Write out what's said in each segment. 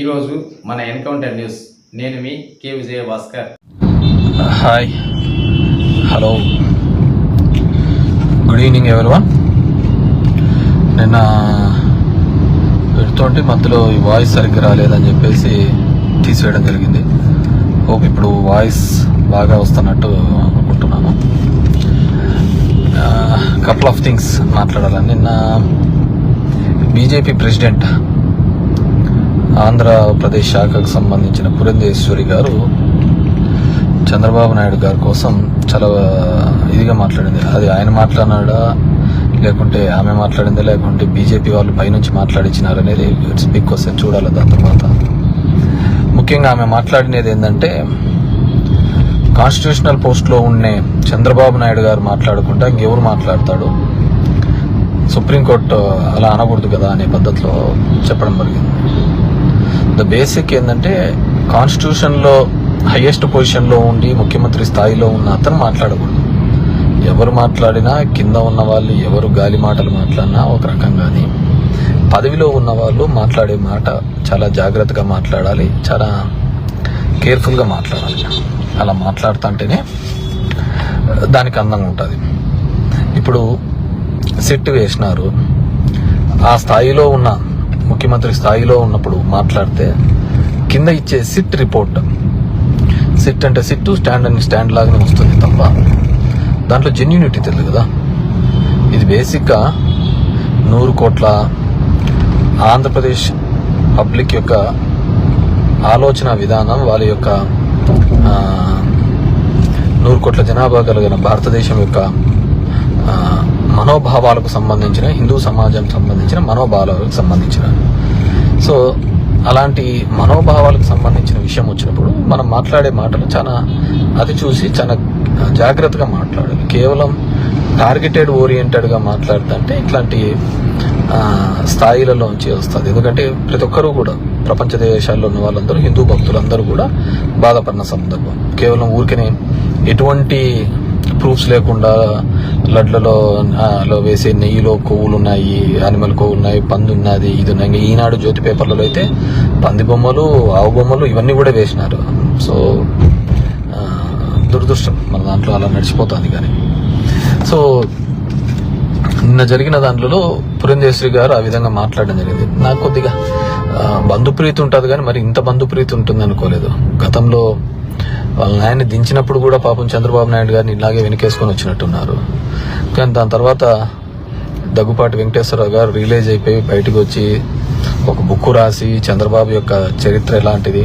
ఈరోజు మన encounter news. నేను మీ K Vijaya Bhaskar hi. Hello. Good evening everyone నిన్న పెడుతుంటే మధ్యలో ఈ వాయిస్ సరిగ్గా రాలేదని చెప్పేసి తీసివేయడం జరిగింది. ఓకే ఇప్పుడు వాయిస్ బాగా వస్తున్నట్టు అనుకుంటున్నాను. కపుల్ ఆఫ్ థింగ్స్ మాట్లాడాలని నిన్న బీజేపీ ప్రెసిడెంట్ ఆంధ్రప్రదేశ్ శాఖకు సంబంధించిన పురంధేశ్వరి గారు చంద్రబాబు నాయుడు గారి కోసం చాలా ఇదిగా మాట్లాడింది. అది ఆయన మాట్లాడినాడా? లేకుంటే ఆమె మాట్లాడిందా? లేకుంటే బీజేపీ వాళ్ళు పైనుంచి మాట్లాడించినారు అనేది ఇట్స్ బిగ్ క్వశ్చన్ చూడాలి దాని తర్వాత. ముఖ్యంగా ఆమె మాట్లాడినది ఏంటంటే కాన్స్టిట్యూషనల్ పోస్ట్లో ఉండే చంద్రబాబు నాయుడు గారు మాట్లాడకుండా ఇంకెవరు మాట్లాడతాడు? సుప్రీంకోర్టు అలా అనకూడదు కదా అనే పద్ధతిలో చెప్పడం జరిగింది. ద బేసిక్ ఏంటంటే కాన్స్టిట్యూషన్లో హైయెస్ట్ పొజిషన్లో ఉండి ముఖ్యమంత్రి స్థాయిలో ఉన్న అతను మాట్లాడకూడదు. ఎవరు మాట్లాడినా కింద ఉన్న వాళ్ళు ఎవరు గాలి మాటలు మాట్లాడినా ఒక రకంగాని పదవిలో ఉన్న వాళ్ళు మాట్లాడే మాట చాలా జాగ్రత్తగా మాట్లాడాలి చాలా కేర్ఫుల్గా మాట్లాడాలి. అలా మాట్లాడుతుంటేనే దానికి అందంగా ఉంటుంది. ఇప్పుడు సెట్ వేసినారు. ఆ స్థాయిలో ఉన్న ముఖ్యమంత్రి స్థాయిలో ఉన్నప్పుడు మాట్లాడితే కింద ఇచ్చే సిట్ రిపోర్ట్. సిట్ అంటే సిట్ స్టాండ్ అని స్టాండ్ లాగానే వస్తుంది తప్ప దాంట్లో జెన్యునిటీ తెలియదు కదా. ఇది బేసిక్గా నూరు కోట్ల ఆంధ్రప్రదేశ్ పబ్లిక్ యొక్క ఆలోచన విధానం వాళ్ళ యొక్క నూరు కోట్ల జనాభా కలిగిన భారతదేశం యొక్క ఆ, మనోభావాలకు సంబంధించిన హిందూ సమాజం సంబంధించిన మనోభావాలకు సంబంధించిన. సో అలాంటి మనోభావాలకు సంబంధించిన విషయం వచ్చినప్పుడు మనం మాట్లాడే మాటలు చాలా అది చూసి చాలా జాగ్రత్తగా మాట్లాడాలి. కేవలం టార్గెటెడ్ ఓరియంటెడ్గా మాట్లాడుతుంటే ఇట్లాంటి స్థాయిలలోంచి వస్తుంది. ఎందుకంటే ప్రతి ఒక్కరూ కూడా ప్రపంచ దేశాల్లో ఉన్న వాళ్ళందరూ హిందూ భక్తులందరూ కూడా బాధపడిన సందర్భం. కేవలం ఊరికనే ఎటువంటి ప్రూఫ్స్ లేకుండా లడ్లలో లో వేసే నెయ్యిలో కొవ్వులు ఉన్నాయి యానిమల్ కొవ్వులు ఉన్నాయి పంది ఉన్నది ఇది ఉన్నాయి. ఈనాడు జ్యోతి పేపర్లలో అయితే పంది బొమ్మలు ఆవు బొమ్మలు ఇవన్నీ కూడా వేసినారు. సో దురదృష్టం. మన దాంట్లో అలా నడిచిపోతుంది కానీ. సో నిన్న జరిగిన దాంట్లో పురంధేశ్వరి గారు ఆ విధంగా మాట్లాడడం జరిగింది. నాకు కొద్దిగా బంధుప్రీతి ఉంటుంది కానీ మరి ఇంత బంధుప్రీతి ఉంటుంది అనుకోలేదు గతంలో వాళ్ళ నాయన్ని దించినప్పుడు కూడా పాపం చంద్రబాబు నాయుడు గారిని ఇలాగే వెనకేసుకొని వచ్చినట్టున్నారు. కానీ దాని తర్వాత దగ్గుపాటి వెంకటేశ్వరరావు గారు రిలీజ్ అయిపోయి బయటకు వచ్చి ఒక బుక్ రాసి చంద్రబాబు యొక్క చరిత్ర ఎలాంటిది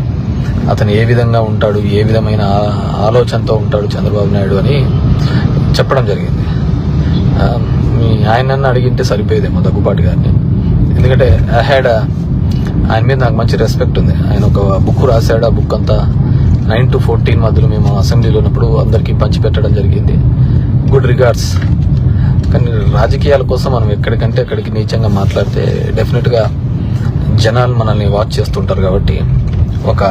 అతను ఏ విధంగా ఉంటాడు ఏ విధమైన ఆలోచనతో ఉంటాడు చంద్రబాబు నాయుడు అని చెప్పడం జరిగింది. మీ ఆయనన్ను అడిగింటే సరిపోయేదేమో దగ్గుపాటి గారిని. ఎందుకంటే ఐ హ్యాడ్ ఆయన మీద నాకు మంచి రెస్పెక్ట్ ఉంది. ఆయన ఒక బుక్ రాశాడు ఆ బుక్ అంతా నైన్ టు ఫోర్టీన్ మధ్యలో మేము అసెంబ్లీలో ఉన్నప్పుడు అందరికీ పంచిపెట్టడం జరిగింది. Good regards. కానీ రాజకీయాల కోసం మనం ఎక్కడికంటే అక్కడికి నీచంగా మాట్లాడితే డెఫినెట్గా జనాలు మనల్ని వాచ్ చేస్తుంటారు కాబట్టి ఒక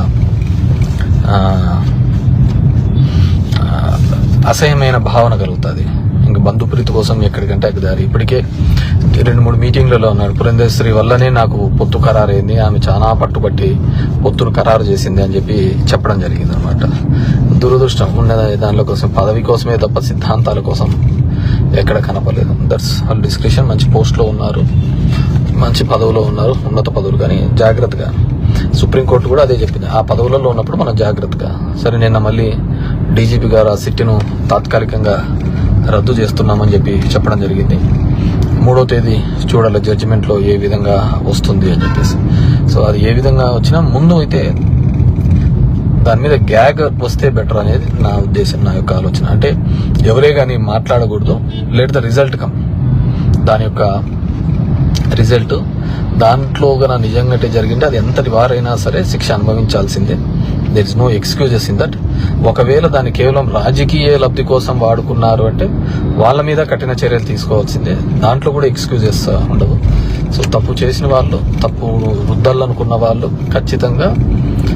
అసహ్యమైన భావన కలుగుతుంది. ఇంకా బంధుప్రీతి కోసం ఎక్కడికంటే అక్కడ దారి. ఇప్పటికే రెండు మూడు మీటింగ్లలో ఉన్నాడు. పురంధేశ్వరి వల్లనే నాకు పొత్తు ఖరారైంది. ఆమె చాలా పట్టుబట్టి పొత్తును ఖరారు చేసింది అని చెప్పి చెప్పడం జరిగింది అనమాట దురదృష్టం. ఉన్న దానిలో కోసం పదవి కోసమే తప్ప సిద్ధాంతాల కోసం ఎక్కడ కనపడలేదు. దట్స్ వాళ్ళు డిస్క్రిప్షన్ మంచి పోస్ట్లో ఉన్నారు. మంచి పదవిలో ఉన్నారు. ఉన్నత పదవులు కానీ జాగ్రత్తగా. సుప్రీంకోర్టు కూడా అదే చెప్పింది. ఆ పదవులలో ఉన్నప్పుడు మనం జాగ్రత్తగా. సరే నిన్న మళ్ళీ డీజీపీ గారు ఆ సిట్టిను తాత్కాలికంగా రద్దు చేస్తున్నామని చెప్పి చెప్పడం జరిగింది. మూడో తేదీ చూడాలి జడ్జిమెంట్లో ఏ విధంగా వస్తుంది అని చెప్పేసి. సో అది ఏ విధంగా వచ్చినా ముందు అయితే దాని మీద గ్యాగ్ వస్తే బెటర్ అనేది నా ఉద్దేశం నా యొక్క ఆలోచన. అంటే ఎవరే కానీ మాట్లాడకూడదు. లేట్ ద రిజల్ట్ కమ్ దాని యొక్క రిజల్ట్ దాంట్లో గన నిజంగా జరిగింటే అది ఎంతటి వారైనా సరే శిక్ష అనుభవించాల్సిందే. There is no excuses in that ఒకవేళ దాన్ని కేవలం రాజకీయ లబ్ధి కోసం వాడుకున్నారు అంటే వాళ్ళ మీద కఠిన చర్యలు తీసుకోవాల్సిందే. దాంట్లో కూడా ఎక్స్క్యూజెస్ ఉండవు. సో తప్పు చేసిన వాళ్ళు తప్పు రుద్దాలనుకున్న వాళ్ళు ఖచ్చితంగా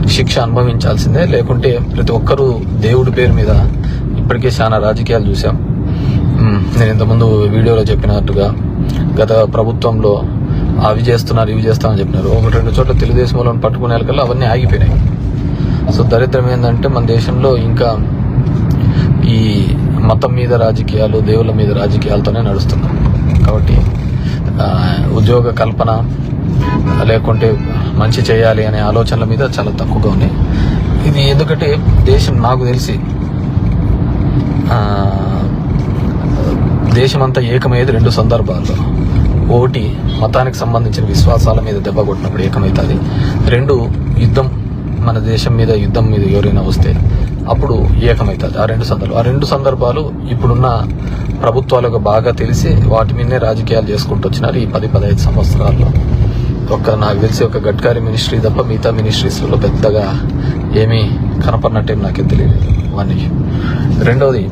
శిక్ష అనుభవించాల్సిందే. లేకుంటే ప్రతి ఒక్కరూ దేవుడి పేరు మీద ఇప్పటికే చాలా రాజకీయాలు చూసాం నేను ఇంతకుముందు వీడియోలో చెప్పినట్టుగా గత ప్రభుత్వంలో అవి చేస్తున్నారు ఇవి చేస్తామని చెప్పినారు. ఒకటి రెండు చోట్ల తెలుగుదేశం వాళ్ళని పట్టుకునే వాళ్ళకల్లా అవన్నీ ఆగిపోయినాయి. సో దరిద్రం ఏంటంటే మన దేశంలో ఇంకా ఈ మతం మీద రాజకీయాలు దేవుళ్ళ మీద రాజకీయాలతోనే నడుస్తున్నాం. కాబట్టి ఉద్యోగ కల్పన లేకుంటే మంచి చేయాలి అనే ఆలోచనల మీద చాలా తక్కువగా ఉన్నాయి ఇది ఎందుకంటే దేశం నాకు తెలిసి దేశమంతా ఏకమయ్యేది రెండు సందర్భాల్లో. ఒకటి మతానికి సంబంధించిన విశ్వాసాల మీద దెబ్బ కొట్టినప్పుడు ఏకమవుతుంది. రెండు యుద్ధం మన దేశం మీద యుద్ధం మీద ఎవరైనా వస్తే అప్పుడు ఏకమవుతుంది. ఆ రెండు సందర్భాలు ఆ రెండు సందర్భాలు ఇప్పుడున్న ప్రభుత్వాలకు బాగా తెలిసి వాటి మీదనే రాజకీయాలు చేసుకుంటూ వచ్చినారు ఈ పది పదహైదు సంవత్సరాల్లో. ఒక నాకు తెలిసి ఒక గడ్కారీ మినిస్ట్రీ తప్ప మిగతా మినిస్ట్రీస్లో పెద్దగా ఏమీ కనపడినట్టేం నాకేం తెలియదు వన్ ఇష్యూ రెండవది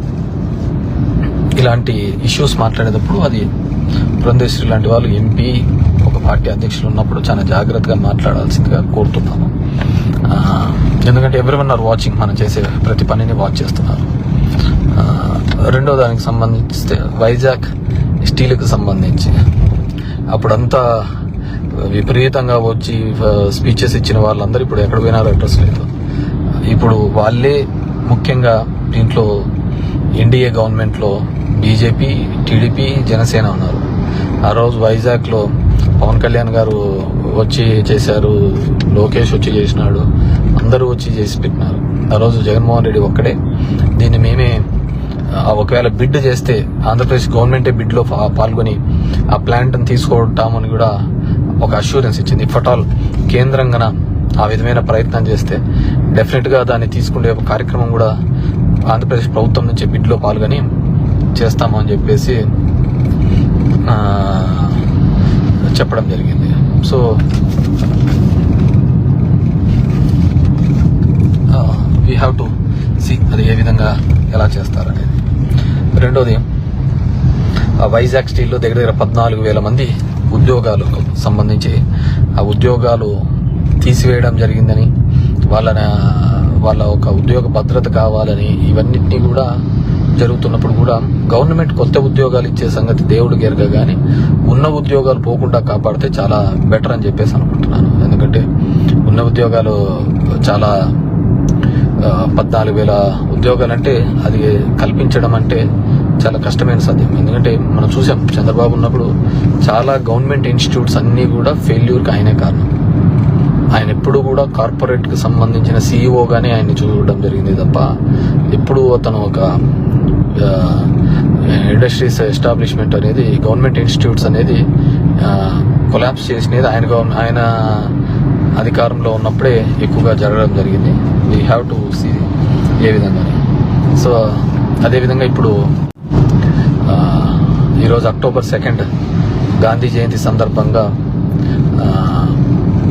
ఇలాంటి ఇష్యూస్ మాట్లాడేటప్పుడు అది బృందేశ్వరి లాంటి వాళ్ళు ఎంపీ ఒక పార్టీ అధ్యక్షులు ఉన్నప్పుడు చాలా జాగ్రత్తగా మాట్లాడాల్సిందిగా కోరుతున్నాను. ఎందుకంటే ఎవరి ఆర్ వాచింగ్ మనం చేసే ప్రతి పనిని వాచ్ చేస్తున్నారు. రెండో దానికి సంబంధిస్తే వైజాగ్ స్టీల్కి సంబంధించి. అప్పుడంతా విపరీతంగా వచ్చి స్పీచెస్ ఇచ్చిన వాళ్ళందరూ ఇప్పుడు ఎక్కడ పోయినారో అడ్రస్ లేదు. ఇప్పుడు వాళ్ళే ముఖ్యంగా దీంట్లో ఎన్డీఏ గవర్నమెంట్లో బీజేపీ టీడీపీ జనసేన ఉన్నారు. ఆ రోజు వైజాగ్లో పవన్ కళ్యాణ్ గారు వచ్చి చేశారు లోకేష్ వచ్చి చేసినాడు. అందరూ వచ్చి చేసి పెట్టినారు. ఆ రోజు జగన్మోహన్ రెడ్డి ఒక్కడే. దీన్ని మేమే ఒకవేళ బిడ్ చేస్తే ఆంధ్రప్రదేశ్ గవర్నమెంటే బిడ్లో పాల్గొని ఆ ప్లాంట్ని తీసుకుంటామని కూడా ఒక అష్యూరెన్స్ ఇచ్చింది. ఇఫ్ అట్ ఆల్ కేంద్రంగా ఆ విధమైన ప్రయత్నం చేస్తే డెఫినెట్గా దాన్ని తీసుకునే ఒక కార్యక్రమం కూడా ఆంధ్రప్రదేశ్ ప్రభుత్వం నుంచి బిడ్లో పాల్గొని చేస్తాము అని చెప్పేసి చెప్పడం జరిగింది. So we have to see అది ఏ విధంగా ఎలా చేస్తారనేది. రెండోది ఆ వైజాగ్ స్టీల్లో దగ్గర దగ్గర పద్నాలుగు వేల మంది ఉద్యోగాలకు సంబంధించి ఆ ఉద్యోగాలు తీసివేయడం జరిగిందని వాళ్ళ వాళ్ళ ఒక ఉద్యోగ భద్రత కావాలని ఇవన్నిటినీ కూడా జరుగుతున్నప్పుడు కూడా గవర్నమెంట్ కొత్త ఉద్యోగాలు ఇచ్చే సంగతి దేవుడు గెరగ కానీ ఉన్న ఉద్యోగాలు పోకుండా కాపాడితే చాలా బెటర్ అని చెప్పేసి అనుకుంటున్నాను. ఎందుకంటే ఉన్న ఉద్యోగాలు చాలా పద్నాలుగు వేల ఉద్యోగాలు అంటే అది కల్పించడం అంటే చాలా కష్టమైన సాధ్యం. ఎందుకంటే మనం చూసాం చంద్రబాబు ఉన్నప్పుడు చాలా గవర్నమెంట్ ఇన్స్టిట్యూట్స్ అన్నీ కూడా ఫెయిల్యూర్కి ఆయనే కారణం. ఆయన ఎప్పుడు కూడా కార్పొరేట్కి సంబంధించిన సీఈఓగానే ఆయన్ని చూడడం జరిగింది తప్ప ఎప్పుడు అతను ఒక ఇండస్ట్రీస్ ఎస్టాబ్లిష్మెంట్ అనేది గవర్నమెంట్ ఇన్స్టిట్యూట్స్ అనేది కొలాప్స్ చేసినది ఆయన గవర్న ఆయన అధికారంలో ఉన్నప్పుడే ఎక్కువగా జరగడం జరిగింది. వీ హ్యావ్ టు సీ ఏ విధంగా సో అదేవిధంగా ఇప్పుడు ఈరోజు అక్టోబర్ సెకండ్ గాంధీ జయంతి సందర్భంగా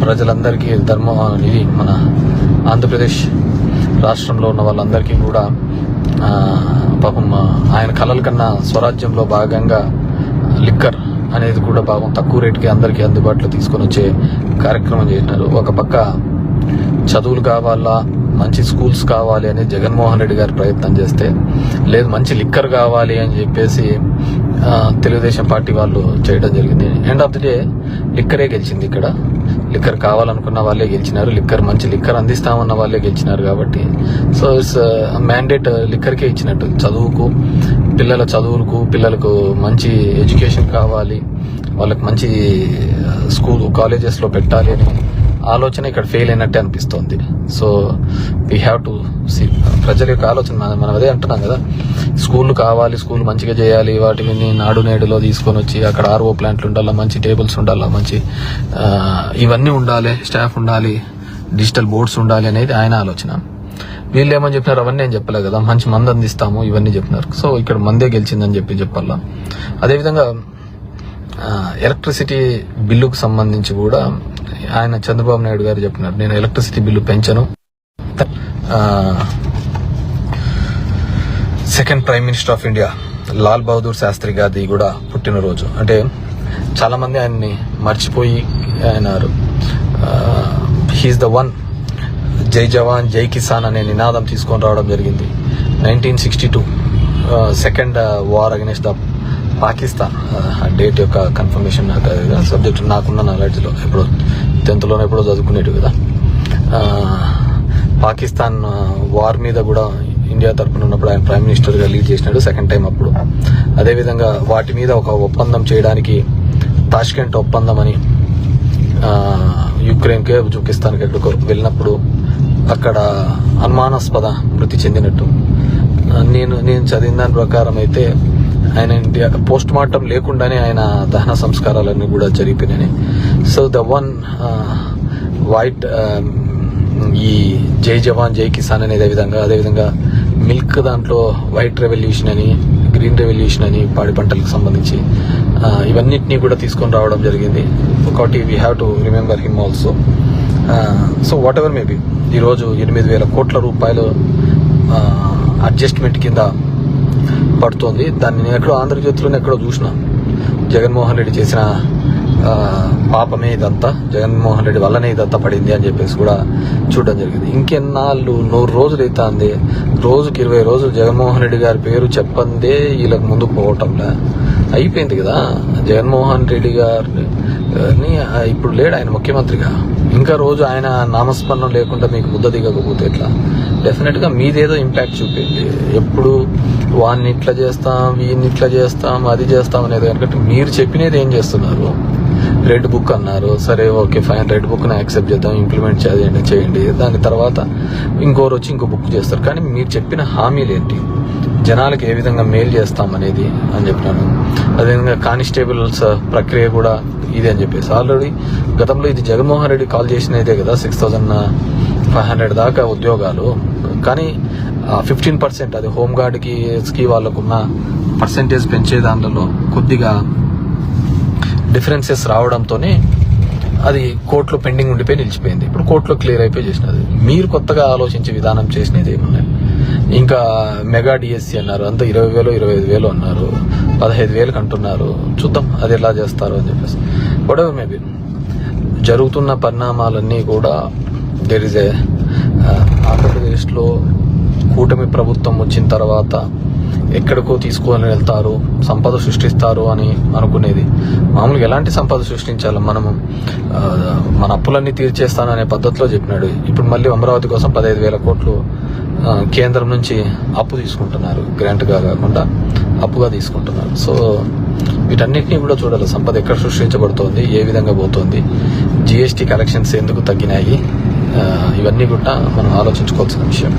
ప్రజలందరికీ ధర్మ అనేది మన ఆంధ్రప్రదేశ్ రాష్ట్రంలో ఉన్న వాళ్ళందరికీ కూడా పాపం ఆయన కలల కన్నా స్వరాజ్యంలో భాగంగా లిక్కర్ అనేది కూడా పాపం తక్కువ రేటుకి అందరికీ అందుబాటులో తీసుకొని వచ్చే కార్యక్రమం చేసినారు. ఒక పక్క చదువులు కావాలా మంచి స్కూల్స్ కావాలి అని జగన్మోహన్ రెడ్డి గారు ప్రయత్నం చేస్తే లేదు మంచి లిక్కర్ కావాలి అని చెప్పేసి తెలుగుదేశం పార్టీ వాళ్ళు చేయడం జరిగింది. ఎండ్ ఆఫ్ ది డే లిక్కరే గెలిచింది ఇక్కడ. లిక్కర్ కావాలనుకున్న వాళ్ళే గెలిచినారు. లిక్కర్ మంచి లిక్కర్ అందిస్తామన్న వాళ్ళే గెలిచినారు కాబట్టి. సో ఇట్స్ మ్యాండేట్ లిక్కర్కే ఇచ్చినట్టు. చదువుకు పిల్లల చదువులకు పిల్లలకు మంచి ఎడ్యుకేషన్ కావాలి. వాళ్ళకి మంచి uh, స్కూల్ కాలేజెస్లో పెట్టాలి అని ఆలోచన ఇక్కడ ఫెయిల్ అయినట్టే అనిపిస్తోంది. So we have to see ప్రజల యొక్క ఆలోచన మనం అదే అంటున్నాం కదా. స్కూల్ కావాలి స్కూల్ మంచిగా చేయాలి వాటిని నాడు నేడులో తీసుకొని వచ్చి అక్కడ ఆర్ఓ ప్లాంట్లు ఉండాలా మంచి టేబుల్స్ ఉండాలా మంచి ఇవన్నీ ఉండాలి స్టాఫ్ ఉండాలి డిజిటల్ బోర్డ్స్ ఉండాలి అనేది ఆయన ఆలోచన. వీళ్ళు ఏమని చెప్పినారు? అవన్నీ నేను చెప్పలేదు కదా. మంచి మంది అందిస్తాము ఇవన్నీ చెప్పినారు. సో ఇక్కడ మందే గెలిచిందని చెప్పి చెప్పాలా. అదేవిధంగా ఎలక్ట్రిసిటీ బిల్లుకు సంబంధించి కూడా ఆయన చంద్రబాబు నాయుడు గారు చెప్పినారు. నేను ఎలక్ట్రిసిటీ బిల్లు పెంచను. Second prime minister of India Lal Bahadur Shastri గారిది కూడా పుట్టినరోజు. అంటే చాలా మంది ఆయన్ని మర్చిపోయి అయినారు. హీఈస్ ద వన్ జై జవాన్ జై కిసాన్ అనే నినాదం తీసుకొని రావడం జరిగింది. Nineteen sixty two second war against the Pakistan date యొక్క కన్ఫర్మేషన్ నాకు సబ్జెక్ట్ నాకున్న నాలెడ్జ్లో ఎప్పుడో టెన్త్లోనే ఎప్పుడో చదువుకునేటివి కదా. పాకిస్తాన్ వార్ మీద కూడా ఇండియా తరపున ఉన్నప్పుడు ఆయన ప్రైమ్ మినిస్టర్గా లీడ్ చేసినాడు సెకండ్ టైం అప్పుడు. అదేవిధంగా వాటి మీద ఒక ఒప్పందం చేయడానికి తాష్కెంట్ ఒప్పందం అని యుక్రెయిన్కే ఉజ్బెకిస్తాన్కి ఎక్కడికో వెళ్ళినప్పుడు అక్కడ అనుమానాస్పద మృతి చెందినట్టు. నేను నేను చదివిన దాని ప్రకారం అయితే ఆయన పోస్ట్ మార్టం లేకుండానే ఆయన దహన సంస్కారాలన్నీ కూడా జరిపినాయి సో ద వన్ వైట్ ఈ జై జవాన్ జై కిసాన్ అనేది విధంగా అదేవిధంగా మిల్క్ దాంట్లో వైట్ రెవల్యూషన్ అని గ్రీన్ రెవల్యూషన్ అని పాడి పంటలకు సంబంధించి ఆ, ఇవన్నిటినీ కూడా తీసుకొని రావడం జరిగింది. ఒకటి we have to remember him also so whatever maybe ఈరోజు ఎనిమిది వేల కోట్ల రూపాయలు అడ్జస్ట్మెంట్ కింద పడుతోంది. దాన్ని నేను ఎక్కడో ఆంధ్రజ్యోతిలోనే ఎక్కడో చూసిన. జగన్మోహన్ రెడ్డి చేసిన పాపమే ఇదంతా. జగన్మోహన్ రెడ్డి వల్లనే ఇదంతా పడింది అని చెప్పేసి కూడా చూడడం జరిగింది. ఇంకెన్నాళ్ళు నూరు రోజులు అవుతుంది రోజుకి ఇరవై రోజులు జగన్మోహన్ రెడ్డి గారి పేరు చెప్పందే వీళ్ళకి ముందుకు పోవటంలా. అయిపోయింది కదా. జగన్మోహన్ రెడ్డి గారిని ఇప్పుడు లేడు ఆయన ముఖ్యమంత్రిగా. ఇంకా రోజు ఆయన నామస్మరణం లేకుండా మీకు ముద్ద దిగకపోతే ఎట్లా? డెఫినెట్గా మీదేదో ఇంపాక్ట్ చూపింది. ఎప్పుడు వాడిని ఇట్లా చేస్తాం వీడిని ఇట్లా చేస్తాం అది చేస్తాం అనేది. ఎందుకంటే మీరు చెప్పినది ఏం చేస్తున్నారు? రెడ్ బుక్ అన్నారు. సరే ఓకే ఫైన్ రెడ్ బుక్ని యాక్సెప్ట్ చేద్దాం ఇంప్లిమెంట్ చేయండి చేయండి. దాని తర్వాత ఇంకోరు వచ్చి ఇంకో బుక్ చేస్తారు. కానీ మీరు చెప్పిన హామీలు ఏంటి? జనాలకు ఏ విధంగా మెయిల్ చేస్తాం అనేది అని చెప్పినాను. అదేవిధంగా కానిస్టేబుల్స్ ప్రక్రియ కూడా ఇది అని చెప్పేసి. ఆల్రెడీ గతంలో ఇది జగన్మోహన్ రెడ్డి కాల్ చేసినదే కదా సిక్స్ థౌజండ్ ఫైవ్ హండ్రెడ్ దాకా ఉద్యోగాలు కానీ ఫిఫ్టీన్ పర్సెంట్ అది హోమ్ గార్డ్కి కి వాళ్ళకున్న పర్సెంటేజ్ పెంచే దాంట్లో కొద్దిగా డిఫరెన్సెస్ రావడంతోనే అది కోర్టులో పెండింగ్ ఉండిపోయి నిలిచిపోయింది. ఇప్పుడు కోర్టులో క్లియర్ అయిపోయి చేసినది. మీరు కొత్తగా ఆలోచించే విధానం చేసినది ఏమున్నాయి? ఇంకా మెగా డిఎస్సి అన్నారు అంతా ఇరవై వేలు ఇరవై ఐదు వేలు అన్నారు పదహైదు వేలకు అంటున్నారు చూద్దాం అది ఎలా చేస్తారు అని చెప్పేసి. గొడవ మేబీ జరుగుతున్న పరిణామాలన్నీ కూడా దెర్ ఇస్ ఏ ఆంధ్రప్రదేశ్లో కూటమి ప్రభుత్వం వచ్చిన తర్వాత ఎక్కడికో తీసుకొని వెళ్తారు సంపద సృష్టిస్తారు అని అనుకునేది. మామూలుగా ఎలాంటి సంపద సృష్టించాలి? మనము మన అప్పులన్నీ తీర్చేస్తాననే పద్ధతిలో చెప్పినాడు. ఇప్పుడు మళ్ళీ అమరావతి కోసం పదహైదు వేల కోట్లు కేంద్రం నుంచి అప్పు తీసుకుంటున్నారు గ్రాంట్గా కాకుండా అప్పుగా తీసుకుంటున్నారు. సో వీటన్నిటిని కూడా చూడాలి. సంపద ఎక్కడ సృష్టించబడుతోంది ఏ విధంగా పోతుంది జిఎస్టీ కలెక్షన్స్ ఎందుకు తగ్గినాయి ఇవన్నీ కూడా మనం ఆలోచించుకోవాల్సిన విషయం.